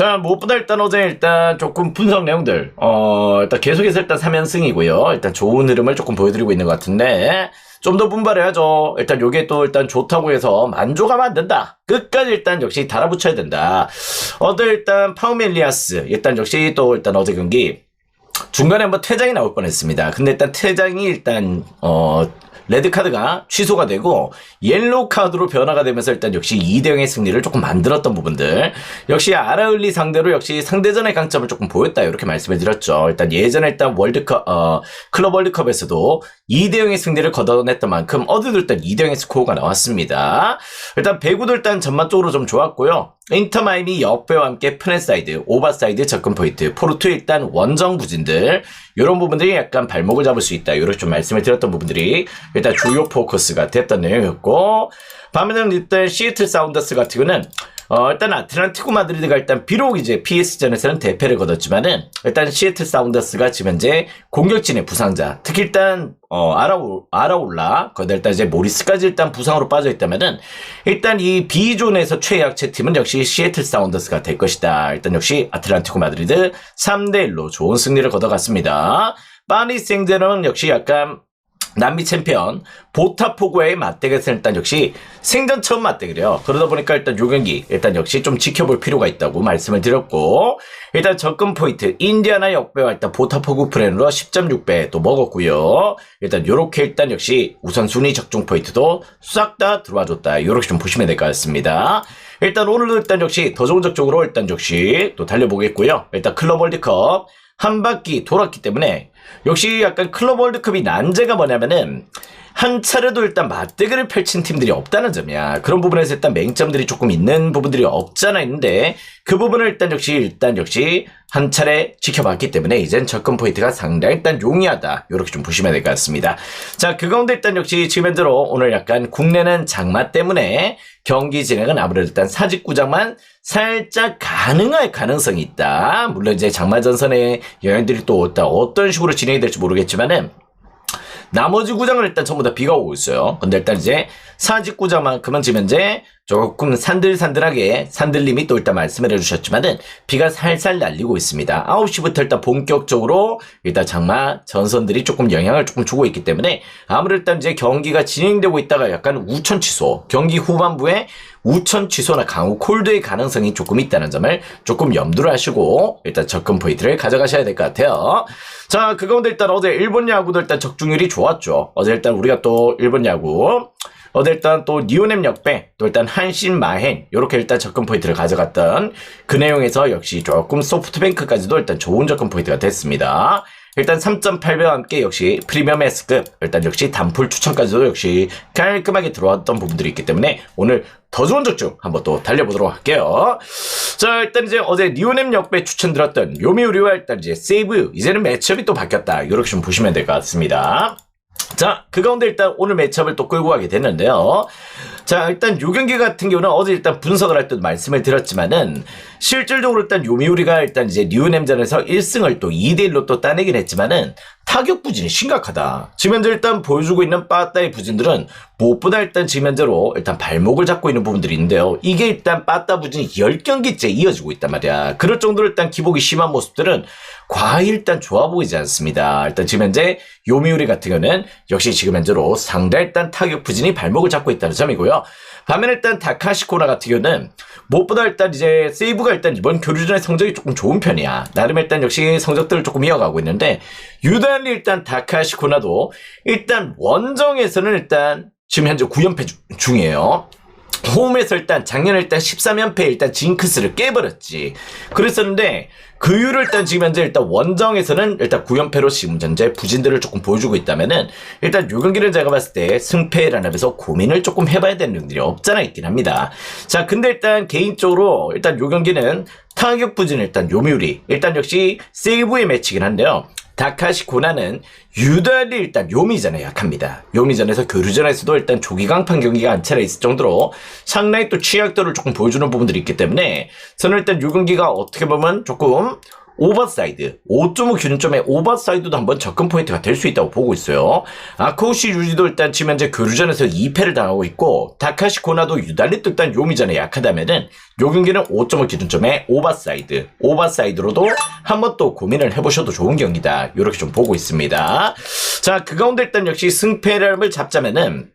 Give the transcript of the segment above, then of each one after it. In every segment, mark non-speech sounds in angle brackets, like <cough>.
자, 무엇보다 일단 어제 일단 조금 분석 내용들, 어, 일단 계속해서 일단 3연승이고요. 일단 좋은 흐름을 조금 보여드리고 있는 것 같은데, 좀 더 분발해야죠. 일단 요게 또 일단 좋다고 해서 만족하면 안 된다. 끝까지 일단 역시 달아붙여야 된다. 어제 일단 파우멜리아스, 일단 역시 또 일단 어제 경기, 중간에 한번 퇴장이 나올 뻔했습니다. 근데 일단 퇴장이 일단 어 레드 카드가 취소가 되고 옐로우 카드로 변화가 되면서 일단 역시 2대 0의 승리를 조금 만들었던 부분들 역시 아라울리 상대로 역시 상대전의 강점을 조금 보였다 이렇게 말씀을 드렸죠. 일단 예전에 일단 월드컵 어 클럽 월드컵에서도 2대 0의 승리를 거둬냈던 만큼 어제도 일단 2대 0의 스코어가 나왔습니다. 일단 배구도 일단 전반적으로 좀 좋았고요. 인터 마이미 역배와 함께 프렌사이드, 오버사이드 접근 포인트, 포르투 일단 원정 부진들 이런 부분들이 약간 발목을 잡을 수 있다. 이렇게 좀 말씀을 드렸던 부분들이 일단 주요 포커스가 됐던 내용이었고 반면에 일단 시애틀 사운더스 같은 경우는 어, 일단 아틀란티코 마드리드가 일단 비록 이제 PS전에서는 대패를 거뒀지만은 일단 시애틀 사운더스가 지금 현재 공격진의 부상자 특히 일단 어, 아라우, 아라올라 거기다 일단 이제 모리스까지 일단 부상으로 빠져 있다면은 일단 이 B존에서 최약체 팀은 역시 시애틀 사운더스가 될 것이다. 일단 역시 아틀란티코 마드리드 3대 1로 좋은 승리를 거둬갔습니다. 파리 생제는 역시 약간 남미 챔피언 보타포고의 맞대결에서 일단 역시 생전 처음 맞대결이요. 그러다 보니까 일단 요 경기 일단 역시 좀 지켜볼 필요가 있다고 말씀을 드렸고 일단 접근 포인트 인디아나 역배와 일단 보타포고 프렌으로 10.6배 또 먹었고요. 일단 요렇게 일단 역시 우선순위 적중 포인트도 싹 다 들어와줬다. 요렇게 좀 보시면 될 것 같습니다. 일단 오늘도 일단 역시 더 좋은 적쪽으로 일단 역시 또 달려보겠고요. 일단 클럽 월드컵 한 바퀴 돌았기 때문에 역시 약간 클럽 월드컵이 난제가 뭐냐면은 한 차례도 일단 맞대결을 펼친 팀들이 없다는 점이야. 그런 부분에서 일단 맹점들이 조금 있는 부분들이 없잖아 있는데 그 부분을 일단 역시 일단 역시 한 차례 지켜봤기 때문에 이젠 접근 포인트가 상당히 일단 용이하다. 이렇게 좀 보시면 될 것 같습니다. 자, 그 가운데 일단 역시 지금 현재로 오늘 약간 국내는 장마 때문에 경기 진행은 아무래도 일단 사직구장만 살짝 가능할 가능성이 있다. 물론 이제 장마 전선의 영향들이 또 어떤 어떤 식으로 진행이 될지 모르겠지만은 나머지 구장은 일단 전부 다 비가 오고 있어요. 근데 일단 이제 사직 구장만큼은 지금 현재 조금 산들산들하게 산들님이 또 일단 말씀을 해주셨지만은 비가 살살 날리고 있습니다. 9시부터 일단 본격적으로 일단 장마 전선들이 조금 영향을 조금 주고 있기 때문에 아무래도 일단 이제 경기가 진행되고 있다가 약간 우천 취소, 경기 후반부에 우천 취소나 강우 콜드의 가능성이 조금 있다는 점을 조금 염두를 하시고 일단 접근 포인트를 가져가셔야 될 것 같아요. 자, 그 가운데 일단 어제 일본 야구도 일단 적중률이 좋았죠. 어제 일단 우리가 또 일본 야구 어제 일단 또 니오넴 역배, 또 일단 한신 마행 이렇게 일단 접근 포인트를 가져갔던 그 내용에서 역시 조금 소프트뱅크까지도 일단 좋은 접근 포인트가 됐습니다. 일단 3.8배와 함께 역시 프리미엄 S급 일단 역시 단풀 추천까지도 역시 깔끔하게 들어왔던 부분들이 있기 때문에 오늘 더 좋은 적중 한번 또 달려보도록 할게요. 자 일단 이제 어제 리오넴 역배 추천드렸던 요미우리와 일단 이제 세이브 이제는 매치업이 또 바뀌었다 이렇게 좀 보시면 될 것 같습니다. 자, 그 가운데 일단 오늘 매치업을 또 끌고 가게 됐는데요. 자, 일단 요 경기 같은 경우는 어제 일단 분석을 할 때도 말씀을 드렸지만은 실질적으로 일단 요미우리가 일단 이제 뉴nem전에서 1승을 또 2대1로 또 따내긴 했지만은 타격 부진이 심각하다. 지금 현재 일단 보여주고 있는 빠따의 부진들은 무엇보다 일단 지금 현재로 일단 발목을 잡고 있는 부분들이 있는데요. 이게 일단 빠따 부진이 10경기째 이어지고 있단 말이야. 그럴 정도로 일단 기복이 심한 모습들은 과히 일단 좋아 보이지 않습니다. 일단 지금 현재 요미우리 같은 경우는 역시 지금 현재로 상당히 일단 타격 부진이 발목을 잡고 있다는 점이고요. 반면 일단 다카시코나 같은 경우는 무엇보다 일단 이제 세이브가 일단 이번 교류전의 성적이 조금 좋은 편이야. 나름 일단 역시 성적들을 조금 이어가고 있는데 유달리 일단 다카시코나도 일단 원정에서는 일단 지금 현재 9연패 중이에요. 홈에서 일단 작년에 일단 13연패 일단 징크스를 깨버렸지. 그랬었는데 그 이후로 일단 지금 현재 일단 원정에서는 일단 9연패로 지금 현재 부진들을 조금 보여주고 있다면은 일단 요 경기를 제가 봤을 때 승패라는 면에서 고민을 조금 해봐야 되는 분들이 없잖아 있긴 합니다. 자 근데 일단 개인적으로 일단 요 경기는 타격 부진 일단 요미우리 일단 역시 세이브의 매치긴 한데요. 다카시 고나는 유달리 일단 요미전에 약합니다. 요미전에서 교류전에서도 일단 조기 강판 경기가 안 차려 있을 정도로 상당히 또 취약도를 조금 보여주는 부분들이 있기 때문에 저는 일단 요 경기가 어떻게 보면 조금 오버사이드 5.5 기준점의 오버사이드도 한번 접근 포인트가 될 수 있다고 보고 있어요. 아코시 유지도 일단 지금 현재 교류전에서 2패를 당하고 있고 다카시 코나도 유달리 또 일단 요미전에 약하다면은 요 경기는 5.5 기준점의 오버사이드 오버사이드로도 한번 또 고민을 해보셔도 좋은 경기다 이렇게 좀 보고 있습니다. 자 그 가운데 일단 역시 승패를 잡자면은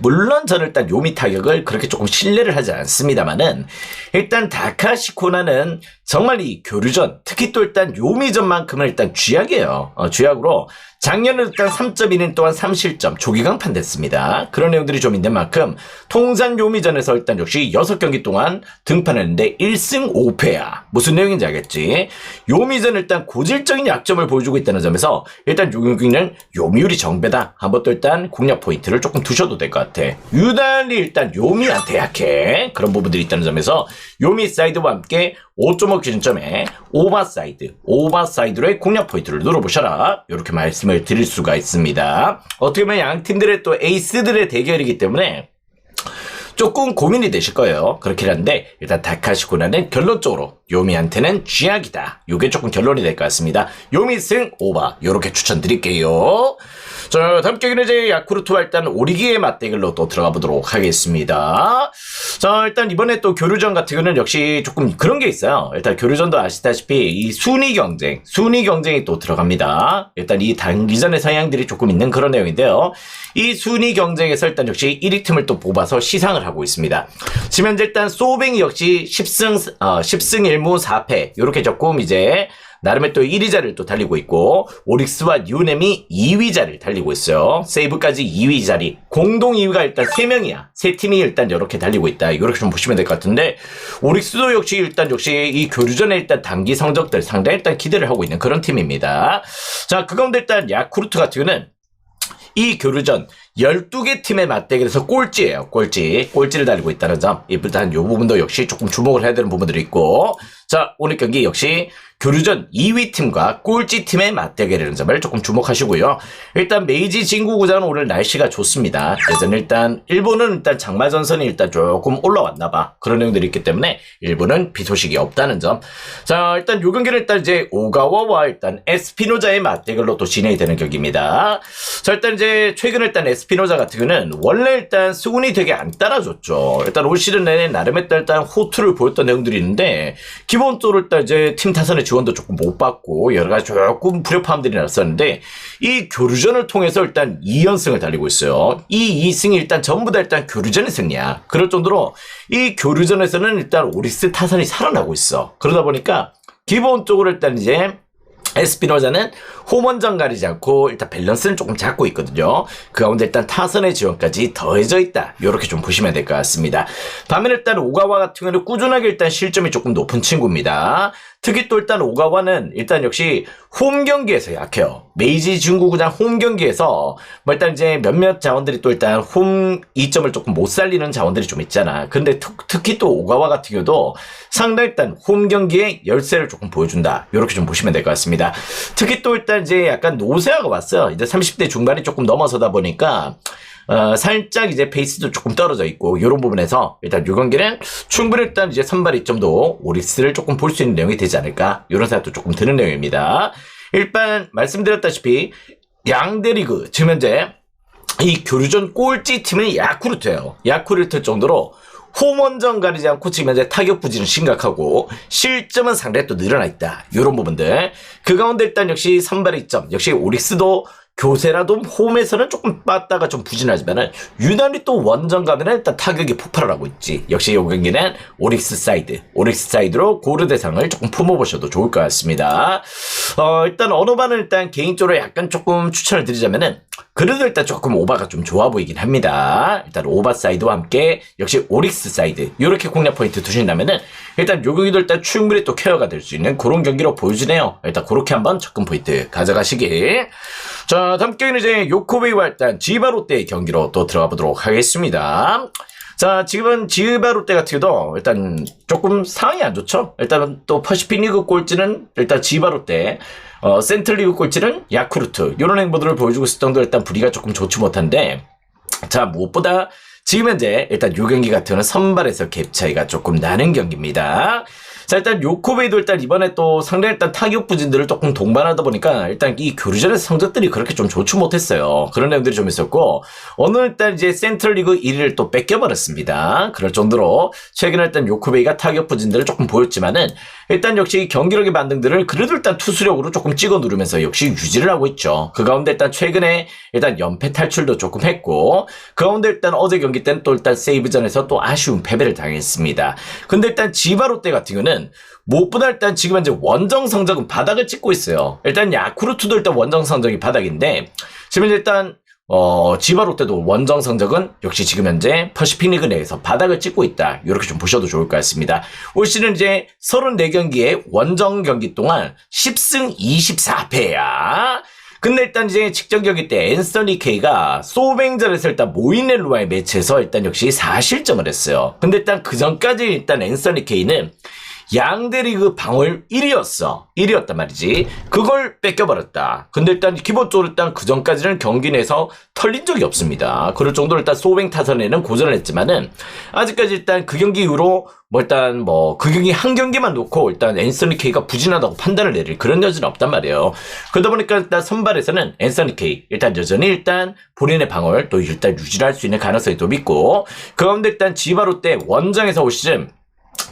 물론 저는 일단 요미 타격을 그렇게 조금 신뢰를 하지 않습니다만은 일단 다카시 코나는 정말 이 교류전 특히 또 일단 요미전만큼은 일단 쥐약이에요. 어, 쥐약으로 작년에 일단 3.1인 동안 3실점 조기강판 됐습니다. 그런 내용들이 좀 있는 만큼 통산 요미전에서 일단 역시 6경기 동안 등판했는데 1승 5패야. 무슨 내용인지 알겠지? 요미전 일단 고질적인 약점을 보여주고 있다는 점에서 일단 요 경기는 요미율이 정배다. 한번 또 일단 공략 포인트를 조금 두셔도 될 것 같아. 유달리 일단 요미한테 약해. 그런 부분들이 있다는 점에서 요미 사이드와 함께 5.5 기준점에 오버사이드, 오버사이드로의 공략 포인트를 눌러보셔라. 이렇게 말씀을 드릴 수가 있습니다. 어떻게 보면 양 팀들의 또 에이스들의 대결이기 때문에 조금 고민이 되실 거예요. 그렇긴 한데 일단 다카시코나는 결론적으로 요미한테는 쥐약이다. 요게 조금 결론이 될 것 같습니다. 요미 승 오바 요렇게 추천드릴게요. 자 다음 경기는 이제 야쿠르트와 일단 오리기의 맞대결로 또 들어가 보도록 하겠습니다. 자 일단 이번에 또 교류전 같은 경우는 역시 조금 그런 게 있어요. 일단 교류전도 아시다시피 이 순위 경쟁, 순위 경쟁이 또 들어갑니다. 일단 이 단기전의 성향들이 조금 있는 그런 내용인데요. 이 순위 경쟁에서 일단 역시 1위 팀을 또 뽑아서 시상을 하고 있습니다. 지금 현재 일단 소뱅이 역시 10승 어, 10승 1무 4패 이렇게 조금 이제 나름의 또 1위 자리를 또 달리고 있고 오릭스와 뉴넴이 2위 자리를 달리고 있어요. 세이브까지 2위 자리. 공동 2위가 일단 3명이야. 세 팀이 일단 이렇게 달리고 있다. 이렇게 좀 보시면 될 것 같은데 오릭스도 역시 일단 역시 이 교류전에 일단 단기 성적들 상당히 일단 기대를 하고 있는 그런 팀입니다. 자, 그 가운데 일단 야쿠르트 같은 경우는 이 교류전 12개 팀의 맞대결에서 꼴찌예요. 꼴찌. 꼴찌를 달리고 있다는 점. 일단 이 부분도 역시 조금 주목을 해야 되는 부분들이 있고 자, 오늘 경기 역시 교류전 2위 팀과 꼴찌 팀의 맞대결이라는 점을 조금 주목하시고요. 일단 메이지 진구 구장은 오늘 날씨가 좋습니다. 예전 일단 일본은 일단 장마 전선이 일단 조금 올라왔나 봐. 그런 내용들이 있기 때문에 일본은 비 소식이 없다는 점. 자, 일단 요 경기는 일단 이제 오가와와 일단 에스피노자의 맞대결로 또 진행이 되는 경기입니다. 자, 일단 이제 최근 일단 에스 피노자 같은 경우는 원래 일단 수군이 되게 안 따라줬죠. 일단 올 시즌 내내 나름의 일단 호투를 보였던 내용들이 있는데 기본적으로 일단 이제 팀 타선의 지원도 조금 못 받고 여러 가지 조금 불협화음들이 났었는데 이 교류전을 통해서 일단 2연승을 달리고 있어요. 이 2승이 일단 전부 다 일단 교류전의 승리야. 그럴 정도로 이 교류전에서는 일단 오리스 타선이 살아나고 있어. 그러다 보니까 기본적으로 일단 이제 에스피노자는 홈원전 가리지 않고 일단 밸런스는 조금 잡고 있거든요. 그 가운데 일단 타선의 지원까지 더해져 있다. 이렇게 좀 보시면 될 것 같습니다. 반면에 일단 오가와 같은 경우는 꾸준하게 일단 실점이 조금 높은 친구입니다. 특히 또 일단 오가와는 일단 역시 홈 경기에서 약해요. 메이지 중구구장 홈 경기에서 뭐 일단 이제 몇몇 자원들이 또 일단 홈 이점을 조금 못 살리는 자원들이 좀 있잖아. 근데 특, 히또 오가와 같은 경우도 상당히 일단 홈 경기에 열세를 조금 보여준다. 이렇게 좀 보시면 될 것 같습니다. 특히 또 일단 이제 약간 노세아가 왔어요. 이제 30대 중반이 조금 넘어서다 보니까 어, 살짝 이제 페이스도 조금 떨어져 있고 이런 부분에서 일단 요 경기는 충분히 일단 이제 선발 이점도 오리스를 조금 볼 수 있는 내용이 되지 않을까 이런 생각도 조금 드는 내용입니다. 일단 말씀드렸다시피 양대 리그 지금 현재 이 교류전 꼴찌 팀은 야쿠르트예요. 야쿠르트 정도로 홈원전 가리지 않고 지금 현재 타격 부진은 심각하고 실점은 상당히 또 늘어나 있다. 이런 부분들. 그 가운데 일단 역시 선발의 점 역시 오릭스도 교세라도 홈에서는 조금 빠다가 좀 부진하지만은 유난히 또 원정 가면은 일단 타격이 폭발을 하고 있지. 역시 이 경기는 오릭스 사이드, 오릭스 사이드로 고르 대상을 조금 품어보셔도 좋을 것 같습니다. 어, 일단 어느 반은 일단 개인적으로 약간 조금 추천을 드리자면은 그래도 일단 조금 오바가 좀 좋아 보이긴 합니다. 일단 오바 사이드와 함께 역시 오릭스 사이드 이렇게 공략 포인트 두신다면은 일단 요 경기도 일단 충분히 또 케어가 될 수 있는 그런 경기로 보여주네요. 일단 그렇게 한번 접근 포인트 가져가시길. 자 다음 경기는 이제 요코베이와 일단 지바롯데의 경기로 또 들어가 보도록 하겠습니다. 자, 지금은 지바 롯데 같은 경우도 일단 조금 상황이 안 좋죠. 일단 또 퍼시픽 리그 꼴찌는 일단 지바 롯데, 어, 센트럴 리그 꼴찌는 야쿠르트. 이런 행보들을 보여주고 있을 정도로 일단 분위기가 조금 좋지 못한데, 자, 무엇보다 지금 현재 일단 요 경기 같은 경우는 선발에서 갭 차이가 조금 나는 경기입니다. 자, 일단 요코베이도 일단 이번에 또 상당히 일단 타격 부진들을 조금 동반하다 보니까 일단 이 교류전의 성적들이 그렇게 좀 좋지 못했어요. 그런 내용들이 좀 있었고, 오늘 일단 이제 센트럴 리그 1위를 또 뺏겨버렸습니다. 그럴 정도로 최근에 일단 요코베이가 타격 부진들을 조금 보였지만은 일단 역시 경기력의 반등들을 그래도 일단 투수력으로 조금 찍어 누르면서 역시 유지를 하고 있죠. 그 가운데 일단 최근에 일단 연패 탈출도 조금 했고, 그 가운데 일단 어제 경기 때는 또 일단 세이브전에서 또 아쉬운 패배를 당했습니다. 근데 일단 지바 롯데 같은 경우는 무엇보다 일단 지금 현재 원정 성적은 바닥을 찍고 있어요. 일단 야쿠르트도 일단 원정 성적이 바닥인데 지금 일단 어, 지바롯데도 원정 성적은 역시 지금 현재 퍼시픽 리그 내에서 바닥을 찍고 있다. 이렇게 좀 보셔도 좋을 것 같습니다. 올 시즌 이제 34경기의 원정 경기 동안 10승 24패야. 근데 일단 이제 직전 경기 때 앤서니 케이가 소뱅전에서 일단 모이넬로와의 매치에서 일단 역시 4실점을 했어요. 근데 일단 그 전까지 일단 앤서니 케이는 양대 리그 방어율 1위였어. 1위였단 말이지. 그걸 뺏겨버렸다. 근데 일단 기본적으로 일단 그 전까지는 경기 내에서 털린 적이 없습니다. 그럴 정도로 일단 소뱅 타선에는 고전을 했지만은 아직까지 일단 그 경기 이후로 뭐 일단 뭐 그 경기 한 경기만 놓고 일단 앤서니 케이가 부진하다고 판단을 내릴 그런 여지는 없단 말이에요. 그러다 보니까 일단 선발에서는 앤서니 케이 일단 여전히 일단 본인의 방어를 또 일단 유지할 수 있는 가능성이 또 믿고 그 가운데 일단 지바로 때 원정에서 올 시즌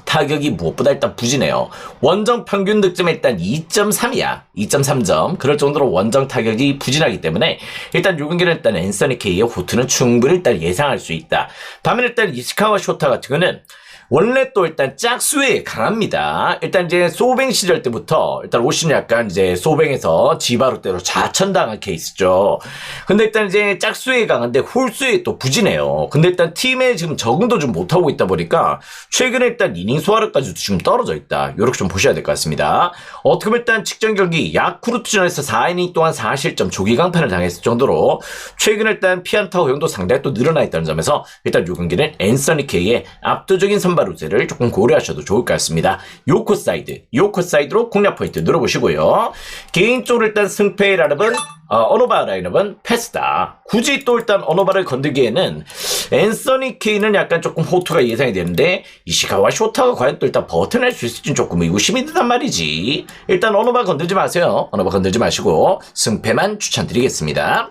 타격이 무엇보다 일단 부진해요. 원정 평균 득점이 일단 2.3이야. 2.3점. 그럴 정도로 원정 타격이 부진하기 때문에 일단 요 경기는 일단 앤서니 케이의 호투는 충분히 일단 예상할 수 있다. 반면 일단 이스카와 쇼타 같은 경우는 원래 또 일단 짝수에 강합니다. 일단 이제 소뱅 시절 때부터 일단 올 시즌 약간 이제 소뱅에서 지바로 때로 좌천당한 케이스죠. 근데 일단 이제 짝수에 강한데 홀수에 또 부진해요. 근데 일단 팀에 지금 적응도 좀 못하고 있다 보니까 최근에 일단 이닝 소화력까지도 지금 떨어져 있다. 이렇게 좀 보셔야 될 것 같습니다. 어떻게 보면 일단 직전 경기 야쿠르트전에서 4이닝 동안 4실점 조기 강판을 당했을 정도로 최근에 일단 피안타 허용도 상당히 또 늘어나 있다는 점에서 일단 요 경기는 앤서니 케이의 압도적인 선발 우세를 조금 고려하셔도 좋을 것 같습니다. 요코 사이드, 요코 사이드로 공략 포인트 눌러보시고요. 개인적으로 일단 승패의 라인업은 어, 어노바 라인업은 패스다. 굳이 또 일단 어노바를 건들기에는 앤서니 케이는 약간 조금 호투가 예상이 되는데 이시카와 쇼타가 과연 또 일단 버텨낼 수 있을지는 조금 의구심이 든단 말이지. 일단 어노바 건들지 마세요. 어노바 건들지 마시고 승패만 추천드리겠습니다.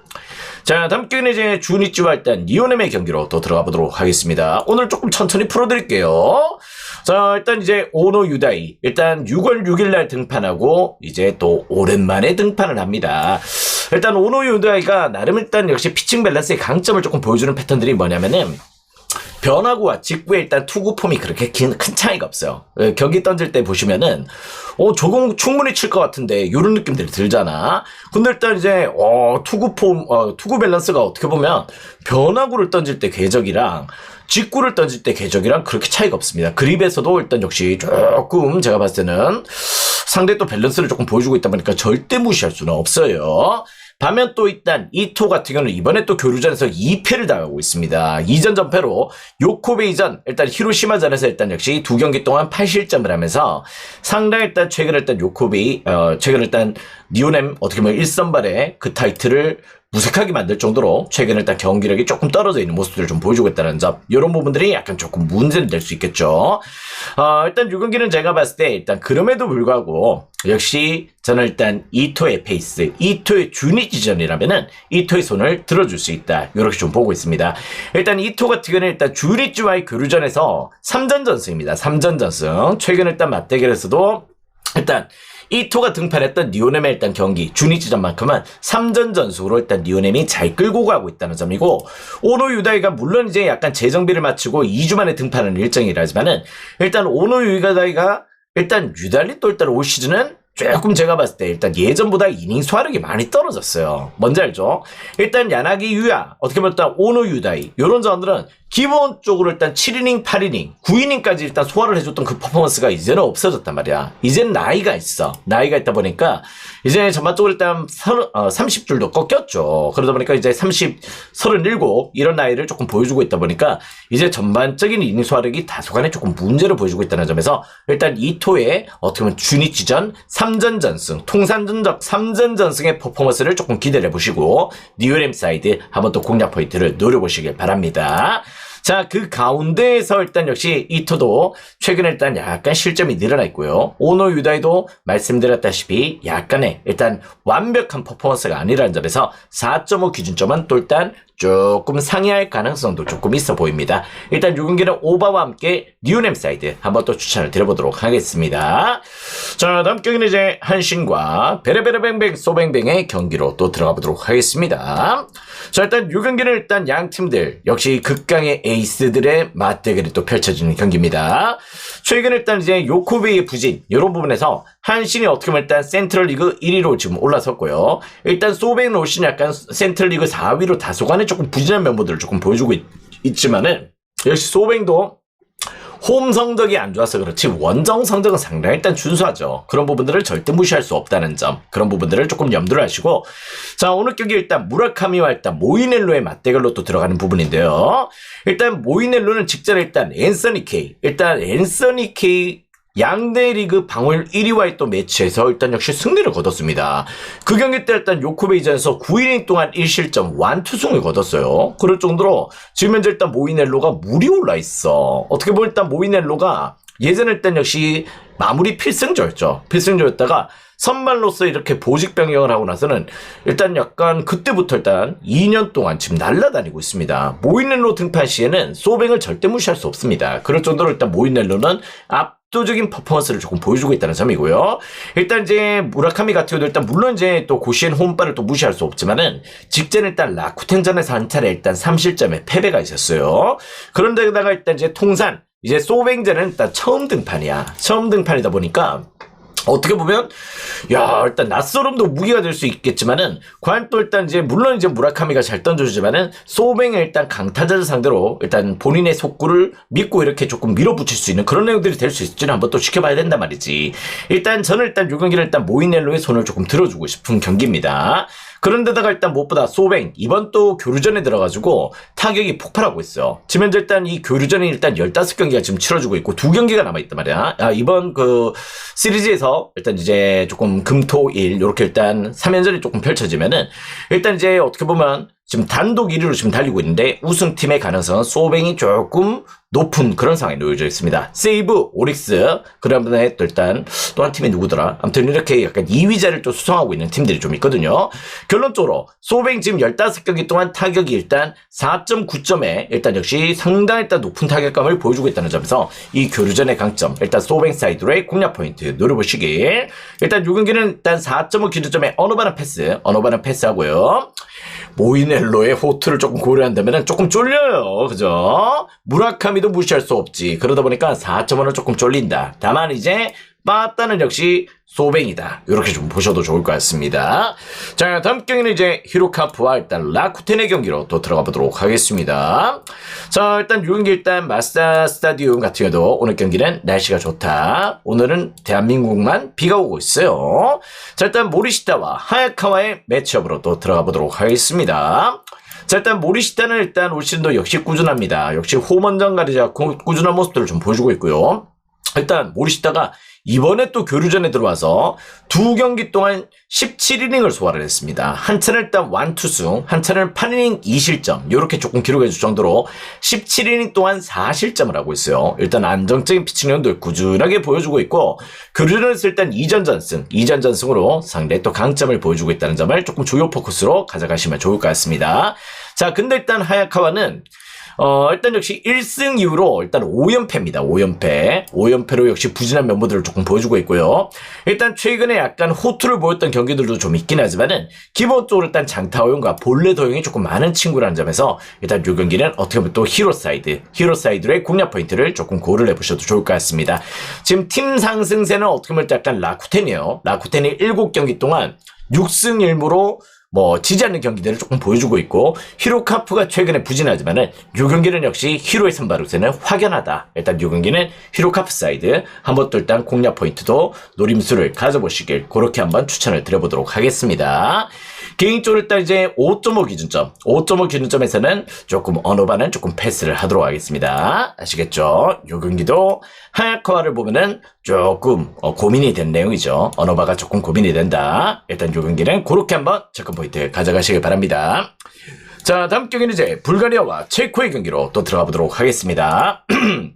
자, 다음 경기는 이제 주니치와 일단 니오넴의 경기로 또 들어가 보도록 하겠습니다. 오늘 조금 천천히 풀어드릴게요. 자, 일단 이제 오노 유다이. 일단 6월 6일 날 등판하고 이제 또 오랜만에 등판을 합니다. 일단 오노 유다이가 나름 일단 역시 피칭 밸런스의 강점을 조금 보여주는 패턴들이 뭐냐면은 변화구와 직구의 일단 투구 폼이 그렇게 긴- 큰 차이가 없어요. 예, 경기 던질 때 보시면은 어 저건 충분히 칠 것 같은데 이런 느낌들이 들잖아. 근데 일단 이제 어 투구 폼, 어 투구 밸런스가 어떻게 보면 변화구를 던질 때 궤적이랑 직구를 던질 때 궤적이랑 그렇게 차이가 없습니다. 그립에서도 일단 역시 조금 제가 봤을 때는 상대 또 밸런스를 조금 보여주고 있다 보니까 절대 무시할 수는 없어요. 반면 또 일단 이토 같은 경우는 이번에 또 교류전에서 2패를 당하고 있습니다. 2전 전패로 요코베 이전 일단 히로시마전에서 일단 역시 두 경기 동안 8실점을 하면서 상당히 일단 최근 일단 요코베이 어 최근 일단 니오넴 어떻게 보면 1선발의 그 타이틀을 무색하게 만들 정도로 최근 일단 경기력이 조금 떨어져 있는 모습들을 좀 보여주고 있다는 점 이런 부분들이 약간 조금 문제는 될 수 있겠죠. 어, 일단 요 경기는 제가 봤을 때 일단 그럼에도 불구하고 역시 저는 일단 이토의 페이스, 이토의 주니지전이라면은 이토의 손을 들어줄 수 있다. 이렇게 좀 보고 있습니다. 일단 이토 같은 경우는 일단 주니지와의 교류전에서 3전 전승입니다. 3전 전승. 최근 일단 맞대결에서도 일단 이토가 등판했던 니오넴의 일단 경기 주니지전만큼은 3전 전승으로 일단 니오넴이 잘 끌고 가고 있다는 점이고 오노 유다이가 물론 이제 약간 재정비를 마치고 2주 만에 등판하는 일정이라지만은 일단 오노 유다이가 일단 유달리 또 일단 올 시즌은 조금 제가 봤을 때 일단 예전보다 이닝 소화력이 많이 떨어졌어요. 뭔지 알죠? 일단 야나기 유야, 어떻게 보면 일단 오노 유다이, 요런 전들은 기본적으로 일단 7이닝, 8이닝, 9이닝까지 일단 소화를 해줬던 그 퍼포먼스가 이제는 없어졌단 말이야. 이제는 나이가 있어. 나이가 있다 보니까 이제 전반적으로 일단 30줄도 꺾였죠. 그러다 보니까 이제 30, 37 이런 나이를 조금 보여주고 있다 보니까 이제 전반적인 이닝 소화력이 다소간에 조금 문제를 보여주고 있다는 점에서 일단 이토의 어떻게 보면 주니치전 3전 전승, 통산전적 3전 전승의 퍼포먼스를 조금 기대를 해보시고 니오렘 사이드 한번 또 공략 포인트를 노려보시길 바랍니다. 자, 그 가운데에서 일단 역시 이토도 최근에 일단 약간 실점이 늘어나 있고요. 오노 유다이도 말씀드렸다시피 약간의 일단 완벽한 퍼포먼스가 아니라는 점에서 4.5 기준점은 또 일단 조금 상회할 가능성도 조금 있어 보입니다. 일단 요 경기는 오바와 함께 뉴넴 사이드 한번 또 추천을 드려보도록 하겠습니다. 자, 다음 경기는 이제 한신과 베레베레뱅뱅 소뱅뱅의 경기로 또 들어가 보도록 하겠습니다. 자, 일단 요 경기는 일단 양 팀들 역시 극강의 에이스들의 맞대결이 또 펼쳐지는 경기입니다. 최근 일단 이제 요코베의 부진 이런 부분에서 한신이 어떻게 보면 일단 센트럴 리그 1위로 지금 올라섰고요. 일단 소뱅 로신이 약간 센트럴 리그 4위로 다소간 에 조금 부진한 면모들을 조금 보여주고 있, 지만은 역시 소뱅도 홈 성적이 안 좋아서 그렇지 원정 성적은 상당히 일단 준수하죠. 그런 부분들을 절대 무시할 수 없다는 점 그런 부분들을 조금 염두를 하시고 자 오늘 경기 일단 무라카미와 일단 모이넬로의 맞대결로 또 들어가는 부분인데요. 일단 모이넬로는 직전에 일단 앤서니 케이 일단 앤서니 케이 양대 리그 방울 1위와의 또 매치에서 일단 역시 승리를 거뒀습니다. 그 경기 때 일단 요코베이전에서 9이닝 동안 1실점 완투승을 거뒀어요. 그럴 정도로 지금 현재 일단 모이넬로가 물이 올라 있어. 어떻게 보면 일단 모이넬로가 예전에 일단 역시 마무리 필승조였죠. 필승조였다가 선발로서 이렇게 보직 변경을 하고 나서는 일단 약간 그때부터 일단 2년 동안 지금 날라다니고 있습니다. 모이넬로 등판 시에는 소뱅을 절대 무시할 수 없습니다. 그럴 정도로 일단 모이넬로는 압도적인 퍼포먼스를 조금 보여주고 있다는 점이고요. 일단 이제 무라카미 같은 경우도 일단 물론 이제 또 고시엔 홈바를 또 무시할 수 없지만은 직전에 일단 라쿠텐전에서 한 차례 일단 3실점에 패배가 있었어요. 그런데다가 일단 이제 통산 이제 소뱅전은 일단 처음 등판이야. 처음 등판이다 보니까 어떻게 보면 야 일단 낯설음도 무기가 될 수 있겠지만은 과연 또 일단 이제 물론 이제 무라카미가 잘 던져주지만은 소뱅의 일단 강타자를 상대로 일단 본인의 속구를 믿고 이렇게 조금 밀어붙일 수 있는 그런 내용들이 될 수 있을지는 한번 또 지켜봐야 된단 말이지. 일단 저는 일단 요 경기를 일단 모이넬로의 손을 조금 들어주고 싶은 경기입니다 그런데다가 일단 무엇보다 소뱅 이번 또 교류전에 들어가지고 타격이 폭발하고 있어요. 현재 일단 이 교류전이 일단 15경기가 지금 치러지고 있고 두 경기가 남아있단 말이야. 아, 이번 그 시리즈에서 일단 이제 조금 금토일 이렇게 일단 3연전이 조금 펼쳐지면은 일단 이제 어떻게 보면 지금 단독 1위로 지금 달리고 있는데 우승팀의 가능성은 소뱅이 조금 높은 그런 상황에 놓여져 있습니다. 세이브, 오릭스, 그 다음에 또 일단 또 한 팀이 누구더라? 아무튼 이렇게 약간 2위자를 또 수성하고 있는 팀들이 좀 있거든요. 결론적으로 소뱅 지금 15경기 동안 타격이 일단 4.9점에 일단 역시 상당히 일단 높은 타격감을 보여주고 있다는 점에서 이 교류전의 강점 일단 소뱅 사이드로의 공략 포인트 노려보시길 일단 요 경기는 일단 4.5 기준점에 어느 반은 패스 어느 반은 패스하고요. 모이넬로의 호투를 조금 고려한다면 조금 쫄려요. 그죠? 무라카미도 무시할 수 없지. 그러다 보니까 4.5는 조금 쫄린다. 다만 이제 빠따는 역시 소뱅이다. 이렇게 좀 보셔도 좋을 것 같습니다. 자, 다음 경기는 이제 히로카프와 일단 라쿠텐의 경기로 또 들어가 보도록 하겠습니다. 자, 일단 요 경기 일단 마스다 스타디움 같은 경우도 오늘 경기는 날씨가 좋다. 오늘은 대한민국만 비가 오고 있어요. 자, 일단 모리시타와 하야카와의 매치업으로 또 들어가 보도록 하겠습니다. 자, 일단 모리시타는 일단 올 시즌도 역시 꾸준합니다. 역시 홈원전 가리지 않고 꾸준한 모습들을 좀 보여주고 있고요. 일단 모리시타가 이번에 또 교류전에 들어와서 두 경기 동안 17이닝을 소화를 했습니다. 한 차는 일단 완투승, 한 차는 8이닝 2실점 이렇게 조금 기록해 줄 정도로 17이닝 동안 4실점을 하고 있어요. 일단 안정적인 피칭력도 꾸준하게 보여주고 있고 교류전에서 일단 2전 전승, 2전 전승으로 상대의 또 강점을 보여주고 있다는 점을 조금 주요 포커스로 가져가시면 좋을 것 같습니다. 자, 근데 일단 하야카와는 어, 일단 역시 1승 이후로 일단 5연패입니다. 5연패. 5연패로 역시 부진한 면모들을 조금 보여주고 있고요. 일단 최근에 약간 호투를 보였던 경기들도 좀 있긴 하지만은 기본적으로 일단 장타 허용과 본래 도용이 조금 많은 친구라는 점에서 일단 이 경기는 어떻게 보면 또 히로 사이드, 히로 사이드의 공략 포인트를 조금 고려를 해보셔도 좋을 것 같습니다. 지금 팀 상승세는 어떻게 보면 약간 라쿠텐이에요. 라쿠텐이 7경기 동안 6승 1무로 뭐 지지 않는 경기들을 조금 보여주고 있고 히로카프가 최근에 부진하지만은 요 경기는 역시 히로의 선발로서는 확연하다. 일단 요 경기는 히로카프 사이드 한번 또 일단 공략 포인트도 노림수를 가져보시길 그렇게 한번 추천을 드려보도록 하겠습니다. 개인적으로 일단 이제 5.5 기준점, 5.5 기준점에서는 조금 어느 반은 조금 패스를 하도록 하겠습니다. 아시겠죠? 요 경기도 하야카와를 보면은 조금 어, 고민이 된 내용이죠. 언어바가 조금 고민이 된다. 일단 요 경기는 그렇게 한번 접근 포인트 가져가시길 바랍니다. 자, 다음 경기는 이제 불가리아와 체코의 경기로 또 들어가 보도록 하겠습니다. <clears throat>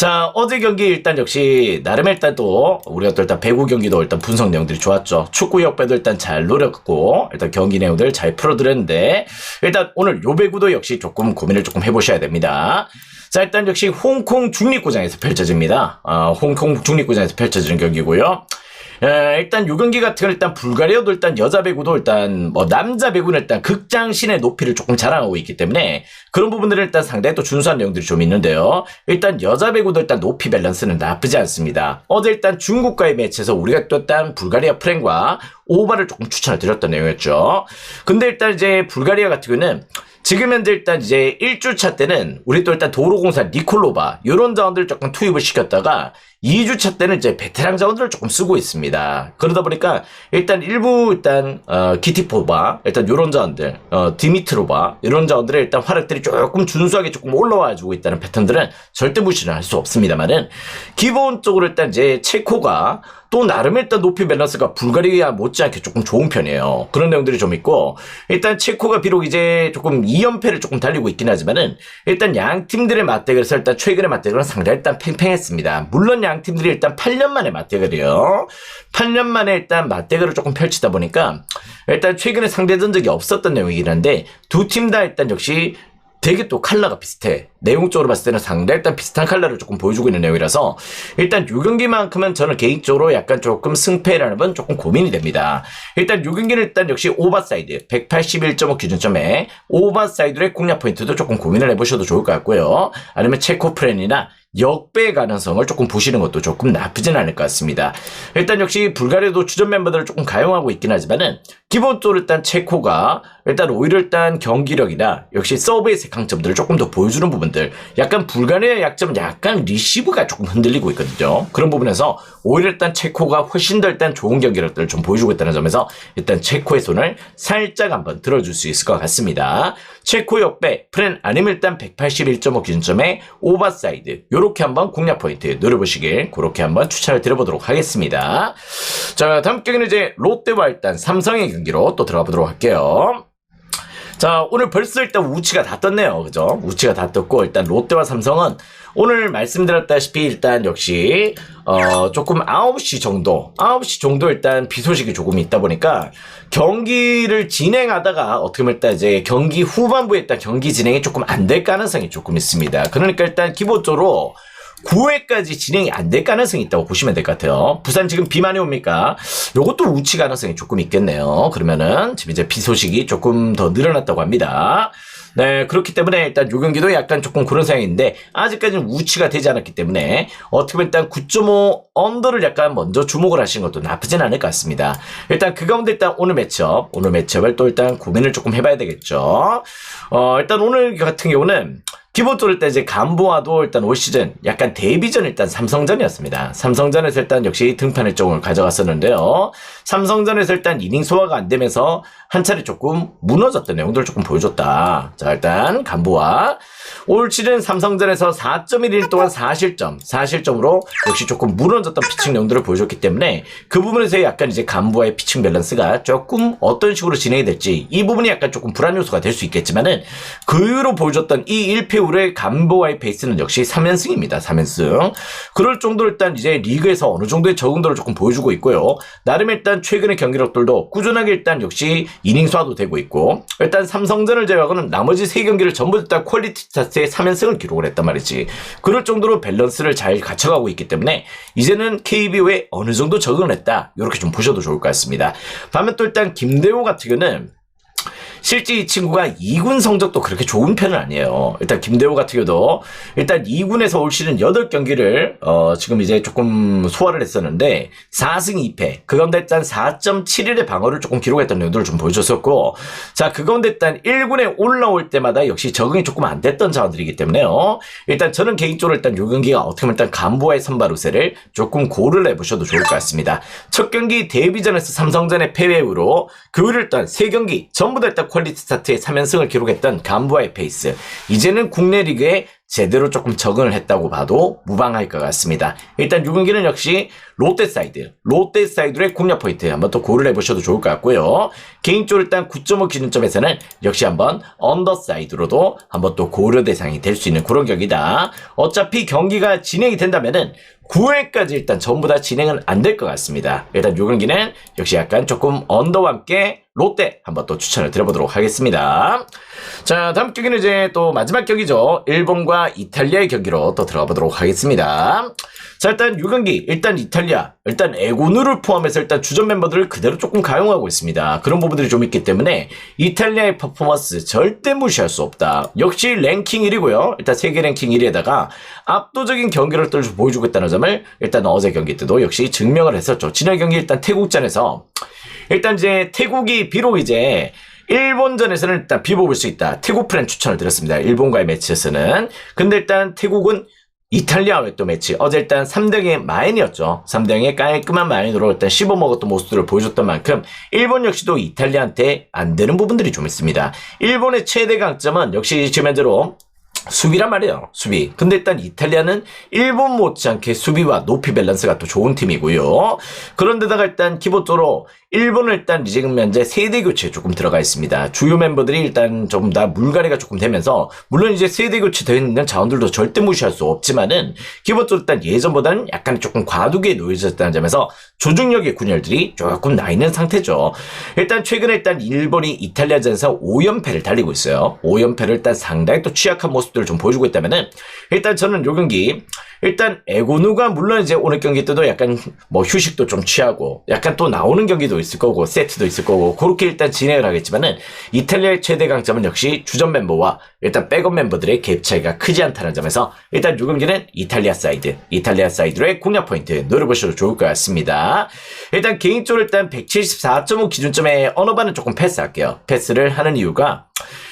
자, 어제 경기 일단 역시 나름 일단 또 우리가 또 일단 배구 경기도 일단 분석 내용들이 좋았죠. 축구 역배도 일단 잘 노렸고 일단 경기 내용들 잘 풀어드렸는데 일단 오늘 요 배구도 역시 조금 고민을 조금 해보셔야 됩니다. 자, 일단 역시 홍콩 중립구장에서 펼쳐집니다. 어, 홍콩 중립구장에서 펼쳐지는 경기고요. 에, 일단 요 경기 같은 건 일단 불가리아도 일단 여자 배구도 일단 뭐 남자 배구는 일단 극장 신의 높이를 조금 자랑하고 있기 때문에 그런 부분들은 일단 상당히 또 준수한 내용들이 좀 있는데요. 일단 여자 배구도 일단 높이 밸런스는 나쁘지 않습니다. 어제 일단 중국과의 매치에서 우리가 또 일단 불가리아 프렌과 오바를 조금 추천을 드렸던 내용이었죠. 근데 일단 이제 불가리아 같은 경우는 지금 현재 일단 이제 1주차 때는 우리 또 일단 도로공사 니콜로바 요런 자원들을 조금 투입을 시켰다가 2주차 때는 이제 베테랑 자원들을 조금 쓰고 있습니다. 그러다 보니까 일단 일부 일단 어, 기티포바 일단 요런 자원들 어, 디미트로바 이런 자원들의 일단 화력들이 조금 준수하게 조금 올라와 주고 있다는 패턴들은 절대 무시를 할 수 없습니다만은 기본적으로 일단 이제 체코가 또 나름 일단 높이 밸런스가 불가리아 못지않게 조금 좋은 편이에요. 그런 내용들이 좀 있고 일단 체코가 비록 이제 조금 2연패를 조금 달리고 있긴 하지만은 일단 양 팀들의 맞대결에서 일단 최근의 맞대결은 상당히 일단 팽팽했습니다. 물론 양 팀들이 일단 8년 만에 맞대결이에요. 8년 만에 일단 맞대결을 조금 펼치다 보니까 일단 최근에 상대전 적이 없었던 내용이긴 한데 두 팀 다 일단 역시 되게 또 컬러가 비슷해. 내용적으로 봤을 때는 상당히 일단 비슷한 컬러를 조금 보여주고 있는 내용이라서 일단 요 경기만큼은 저는 개인적으로 약간 조금 승패라는 건 조금 고민이 됩니다. 일단 요 경기는 일단 역시 오버사이드 181.5 기준점에 오버사이드의 공략 포인트도 조금 고민을 해보셔도 좋을 것 같고요. 아니면 체코프렌이나 역배 가능성을 조금 보시는 것도 조금 나쁘진 않을 것 같습니다. 일단 역시 불가리아도 주전 멤버들을 조금 가용하고 있긴 하지만은 기본적으로 일단 체코가 일단 오히려 일단 경기력이나 역시 서브에서의 강점들을 조금 더 보여주는 부분들 약간 불가리아의 약점은 약간 리시브가 조금 흔들리고 있거든요. 그런 부분에서 오히려 일단 체코가 훨씬 더 일단 좋은 경기력들을 좀 보여주고 있다는 점에서 일단 체코의 손을 살짝 한번 들어줄 수 있을 것 같습니다. 체코 역배 프렌 아니면 일단 181.5 기준점에 오버사이드 요렇게 한번 공략 포인트 노려보시길 그렇게 한번 추천을 드려보도록 하겠습니다. 자 다음 경기는 이제 롯데와 일단 삼성의 경기로 또 들어가 보도록 할게요. 자, 오늘 벌써 일단 우치가 다 떴네요. 그죠? 우치가 다 떴고, 일단 롯데와 삼성은 오늘 말씀드렸다시피 일단 역시, 어, 조금 9시 정도, 9시 정도 일단 비 소식이 조금 있다 보니까 경기를 진행하다가 어떻게 보면 일단 이제 경기 후반부에 일단 경기 진행이 조금 안 될 가능성이 조금 있습니다. 그러니까 일단 기본적으로 9회까지 진행이 안 될 가능성이 있다고 보시면 될 것 같아요. 부산 지금 비 많이 옵니까? 요것도 우치 가능성이 조금 있겠네요. 그러면은 지금 이제 비 소식이 조금 더 늘어났다고 합니다. 네, 그렇기 때문에 일단 요 경기도 약간 조금 그런 상황인데 아직까지는 우치가 되지 않았기 때문에 어떻게 보면 일단 9.5 언더를 약간 먼저 주목을 하시는 것도 나쁘진 않을 것 같습니다. 일단 그 가운데 일단 오늘 매치업, 오늘 매치업을 또 일단 고민을 조금 해봐야 되겠죠. 어, 일단 오늘 같은 경우는 기본적으로 이제 간보아도 일단 올 시즌 약간 데뷔전 일단 삼성전이었습니다. 삼성전에서 일단 역시 등판 일정을 가져갔었는데요. 삼성전에서 일단 이닝 소화가 안 되면서 한 차례 조금 무너졌던 내용들을 조금 보여줬다. 자 일단 간보아 올 시즌 삼성전에서 4.1일 동안 4실점, 4실점으로 역시 조금 무너졌던 피칭 내용들을 보여줬기 때문에 그 부분에서 약간 이제 간부와의 피칭 밸런스가 조금 어떤 식으로 진행이 될지 이 부분이 약간 조금 불안 요소가 될 수 있겠지만은 그 이후로 보여줬던 이 1패 후의 간부와의 페이스는 역시 3연승입니다. 3연승. 그럴 정도로 일단 이제 리그에서 어느 정도의 적응도를 조금 보여주고 있고요. 나름 일단 최근의 경기력들도 꾸준하게 일단 역시 이닝 소화도 되고 있고 일단 삼성전을 제외하고는 나머지 세 경기를 전부 일단 퀄리티 스타트의 3연승을 기록을 했단 말이지. 그럴 정도로 밸런스를 잘 갖춰가고 있기 때문에 이제는 KBO에 어느 정도 적응을 했다. 이렇게 좀 보셔도 좋을 것 같습니다. 반면 또 일단 김대호 같은 경우는 실제 이 친구가 2군 성적도 그렇게 좋은 편은 아니에요. 일단 김대호 같은 경우도 일단 2군에서 올 시즌 8경기를 어 지금 이제 조금 소화를 했었는데 4승 2패 그 가운데 일단 4.71의 방어를 조금 기록했던 내용들을 좀 보여줬었고 자 그 가운데 일단 1군에 올라올 때마다 역시 적응이 조금 안 됐던 자원들이기 때문에요. 일단 저는 개인적으로 일단 요 경기가 어떻게 보면 일단 간부와의 선발 우세를 조금 고를 해보셔도 좋을 것 같습니다. 첫 경기 데뷔전에서 삼성전의 패배 후로 그 후를 일단 세 경기 전부 다 일단 퀄리티 스타트의 3연승을 기록했던 간부와의 페이스. 이제는 국내 리그에 제대로 조금 적응을 했다고 봐도 무방할 것 같습니다. 일단 6경기는 역시 롯데 사이드, 롯데 사이드의 공략 포인트 한번 또 고려를 해보셔도 좋을 것 같고요. 개인적으로 일단 9.5 기준점에서는 역시 한번 언더 사이드로도 한번 또 고려 대상이 될 수 있는 그런 격이다. 어차피 경기가 진행이 된다면은 9회까지 일단 전부 다 진행은 안 될 것 같습니다. 일단 요 경기는 역시 약간 조금 언더와 함께 롯데 한번 또 추천을 드려보도록 하겠습니다. 자, 다음 경기는 이제 또 마지막 경기죠. 일본과 이탈리아의 경기로 또 들어가 보도록 하겠습니다. 자, 일단 요 경기, 일단 이탈리아, 일단 에고누를 포함해서 일단 주전 멤버들을 그대로 조금 가용하고 있습니다. 그런 부분들이 좀 있기 때문에 이탈리아의 퍼포먼스 절대 무시할 수 없다. 역시 랭킹 1위고요. 일단 세계 랭킹 1위에다가 압도적인 경기를 또 보여주고 있다는 점을 일단 어제 경기 때도 역시 증명을 했었죠. 지난 경기 일단 태국전에서 일단 이제 태국이 비록 이제 일본전에서는 일단 비법을 수 있다. 태국 프렌 추천을 드렸습니다. 일본과의 매치에서는. 근데 일단 태국은 이탈리아와의 또 매치. 어제 일단 3등의 마인이었죠. 3등의 깔끔한 마인으로 일단 씹어먹었던 모습들을 보여줬던 만큼 일본 역시도 이탈리아한테 안 되는 부분들이 좀 있습니다. 일본의 최대 강점은 역시 지금 현재로 수비란 말이에요. 수비. 근데 일단 이탈리아는 일본 못지않게 수비와 높이 밸런스가 또 좋은 팀이고요. 그런데다가 일단 기본적으로 일본은 일단 지금 현재 세대 교체에 조금 들어가 있습니다. 주요 멤버들이 일단 조금 다 물갈이가 조금 되면서 물론 이제 세대 교체 되어 있는 자원들도 절대 무시할 수 없지만은 기본적으로 일단 예전보다는 약간 조금 과도기에 놓여졌다는 점에서 조중력의 군열들이 조금 나 있는 상태죠. 일단 최근에 일단 일본이 이탈리아전에서 5연패를 달리고 있어요. 5연패를 일단 상당히 또 취약한 모습들을 좀 보여주고 있다면은 일단 저는 요 경기 일단 에고누가 물론 이제 오늘 경기 때도 약간 뭐 휴식도 좀 취하고 약간 또 나오는 경기도 있을 거고 세트도 있을 거고 그렇게 일단 진행을 하겠지만은 이탈리아의 최대 강점은 역시 주전 멤버와 일단 백업 멤버들의 갭 차이가 크지 않다는 점에서 일단 요 경기는 이탈리아 사이드 이탈리아 사이드의 공략 포인트 노려보셔도 좋을 것 같습니다. 일단 개인적으로 일단 174.5 기준점에 언어반은 조금 패스할게요. 패스를 하는 이유가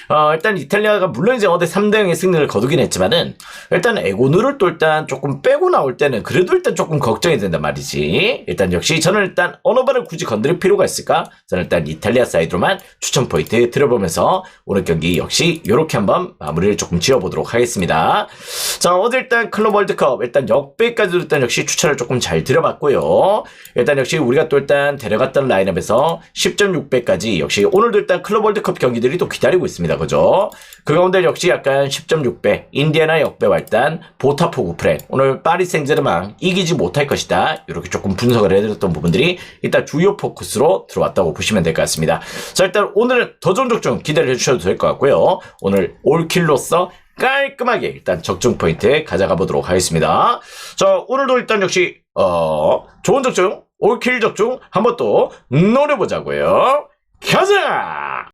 어, 일단 이탈리아가 물론 이제 어제 3대0의 승리를 거두긴 했지만은 일단 에고누를 또 일단 조금 빼고 나올 때는 그래도 일단 조금 걱정이 된단 말이지. 일단 역시 저는 일단 언어바를 굳이 건드릴 필요가 있을까? 저는 일단 이탈리아 사이드로만 추천 포인트 들어보면서 오늘 경기 역시 이렇게 한번 마무리를 조금 지어보도록 하겠습니다. 자, 어제 일단 클럽 월드컵 일단 역배까지도 일단 역시 추천을 조금 잘 들어봤고요. 일단 역시 우리가 또 일단 데려갔던 라인업에서 10.6배까지 역시 오늘도 일단 클럽 월드컵 경기들이 또 기다리고 있습니다. 그죠? 그 가운데 역시 약간 10.6배, 인디애나 역배와 일단 보타포구 프렌, 오늘 파리 생제르맹 이기지 못할 것이다. 이렇게 조금 분석을 해드렸던 부분들이 일단 주요 포커스로 들어왔다고 보시면 될 것 같습니다. 자, 일단 오늘은 더 좋은 적중 기대를 해주셔도 될 것 같고요. 오늘 올킬로서 깔끔하게 일단 적중 포인트 가져가 보도록 하겠습니다. 자, 오늘도 일단 역시, 어, 좋은 적중, 올킬 적중 한번 또 노려보자고요. 가자!